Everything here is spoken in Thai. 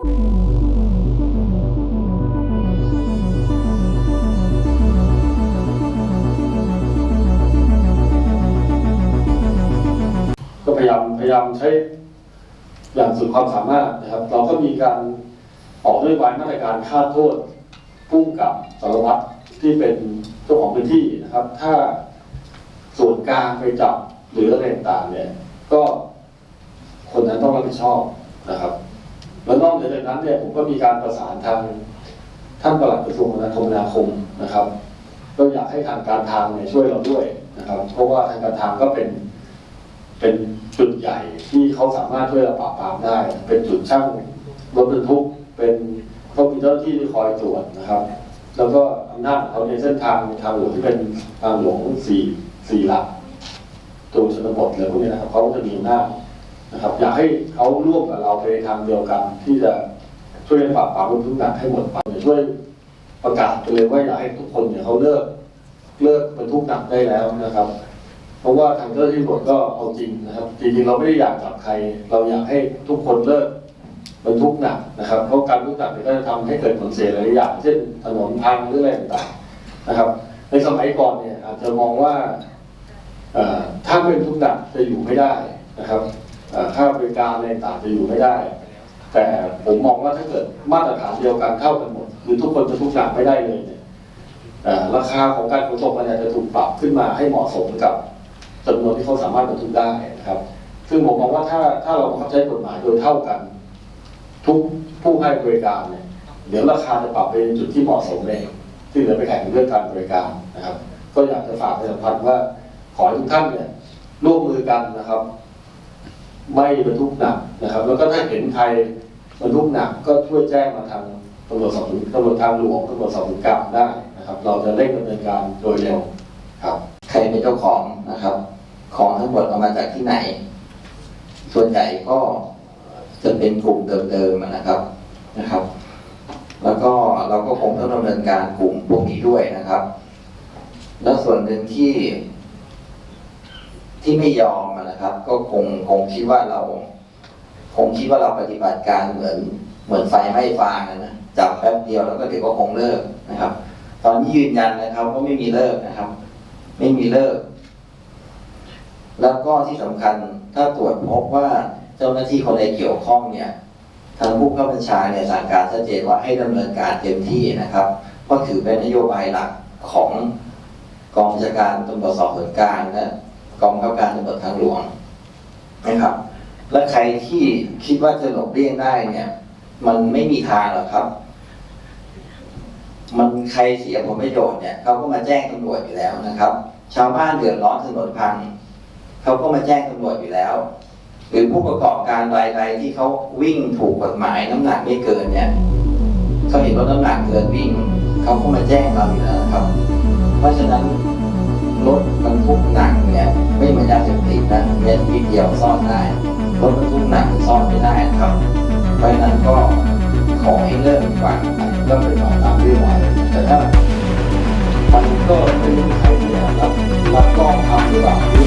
ก็พยายามพยายามใช้อย่างสุดความสามารถนะครับ เราก็มีการออกนโยบายมาตรการค่าโทษพุ่งกับสารวัตรที่เป็นเจ้าของพื้นที่นะครับ ถ้าส่วนกลางไปจับหรืออะไรต่างเนี่ย ก็คนนั้นต้องรับผิดชอบนะครับ แล้วนอกเหนือจากนั้นเนี่ยผมก็มีการประสานทางท่านปลัดกระทรวงคมนาคมนะครับก็อยากให้ทางการทางเนี่ยช่วยเราด้วยนะครับ เพราะว่าทางการทางก็เป็นเป็นจุดใหญ่ที่เขาสามารถช่วยเราปราบปรามได้ เป็นจุดช่างรถบรรทุกเป็นเขามีเจ้าหน้าที่ที่คอยตรวจนะครับ แล้วก็อำนาจของเขาในเส้นทางทางหลวงที่เป็นทางหลวงสี่สี่หลักตัวชนบทอะไรพวกนี้นะครับเขาก็จะมีอำนาจ นะครับอยากให้เขาร่วมกับเราไปทางเดียวกัน ที่จะช่วยปราบปรามรถบรรทุกหนักให้หมดไปช่วยประกาศไปเลยว่าอยากให้ทุกคนเนี่ยเขาเลิกเลิกบรรทุกหนักได้แล้วนะครับ เพราะว่าทางเจ้าหน้าที่ตำรวจก็เอาจริงนะครับ จริงๆเราไม่ได้อยากจับใคร เราอยากให้ทุกคนเลิกบรรทุกหนักนะครับเพราะการบรรทุกหนักเนี่ยก็จะทำให้เกิดผลเสียหลายอย่างเช่นถนนพังหรืออะไรต่างๆนะครับ ในสมัยก่อนเนี่ยอาจจะมองว่าถ้าเป็นทุกหนักจะอยู่ไม่ได้นะครับ ค่าบริการอะไรต่างจะอยู่ไม่ได้ แต่ผมมองว่าถ้าเกิดมาตรฐานเดียวกันเท่ากันหมดคือทุกคนจะทุกหนักไม่ได้เลยเนี่ยราคาของการขนส่งมันจจะถูกปรับขึ้นมาให้เหมาะสมกับจำนวนที่เขาสามารถบรรทุกได้นะครับ ซึ่งผมมองว่าถ้าถ้าเราบังคับใช้กฎหมายโดยเท่ากัน ทุกผู้ให้บริการเนี่ยเดี๋ยวราคาจะปรับไปจุดที่เหมาะสมเองที่เหลือไปแข่งเรื่องการบริการนะครับ ก็อยากจะฝากประชาสัมพันธ์ว่าขอให้ทุกท่านเนี่ยร่วมมือกันนะครับ ไม่บรรทุกหนักนะครับ แล้วก็ถ้าเห็นใครบรรทุกหนักก็ช่วยแจ้งมาทางตำรวจสอบสวนตำรวจทางหลวงตำรวจสอบสวนกลางได้นะครับ เราจะเร่งดำเนินการโดยเร็วครับ ใครเป็นเจ้าของนะครับ ของทั้งหมดเอามาจากที่ไหน ส่วนใหญ่ก็จะเป็นกลุ่มเดิมๆนะครับนะครับ แล้วก็เราก็คงต้องดำเนินการกลุ่มพวกนี้ด้วยนะครับ แล้วส่วนหนึ่งที่ ที่ไม่ยอมนะครับ ก็คงคงคิดว่าเรา คงคิดว่าเราปฏิบัติการเหมือนเหมือนไฟไหม้ฟางนะจับแป๊บเดียวแล้วก็เดี๋ยวก็คงเลิกนะครับ ตอนนี้ยืนยันนะครับว่าไม่มีเลิกนะครับ ไม่มีเลิก แล้วก็ที่สำคัญถ้าตรวจพบว่าเจ้าหน้าที่คนใดเกี่ยวข้องเนี่ยทางผู้ข้าบัญชาเนี่ยสั่งการชัดเจนว่าให้ดำเนินการเต็มที่นะครับเพราะถือเป็นนโยบายหลักของกองบัญชาการตำรวจสอบสวนกลางและ กองบังคับการตำรวจทางหลวงนะครับ และใครที่คิดว่าจะหลบเลี่ยงได้เนี่ย มันไม่มีทางหรอกครับ มันใครเสียผลประโยชน์เนี่ยเขาก็มาแจ้งตำรวจอยู่แล้วนะครับ ชาวบ้านเดือดร้อนถนนพังเขาก็มาแจ้งตำรวจอยู่แล้ว หรือผู้ประกอบการรายใดที่เขาวิ่งถูกกฎหมายน้ำหนักไม่เกินเนี่ยเขาเห็นรถน้ำหนักเกินวิ่งเขาก็มาแจ้งเราอยู่แล้วครับ เพราะฉะนั้น รถบรรทุกหนักเนี่ยไม่มือนยาเสพติดนะเม็ดนิดเดียวซ่อนได้รถบรรทุกหนักซ่อนไม่ได้ครับเพราะนั้นก็ขอให้เลิกดีกว่าก็เป็นออกตามเรื่องไว้แต่ถ้ามันก็ไม่มีใครเนี่ยรับรับต้องทำหรือเปล่า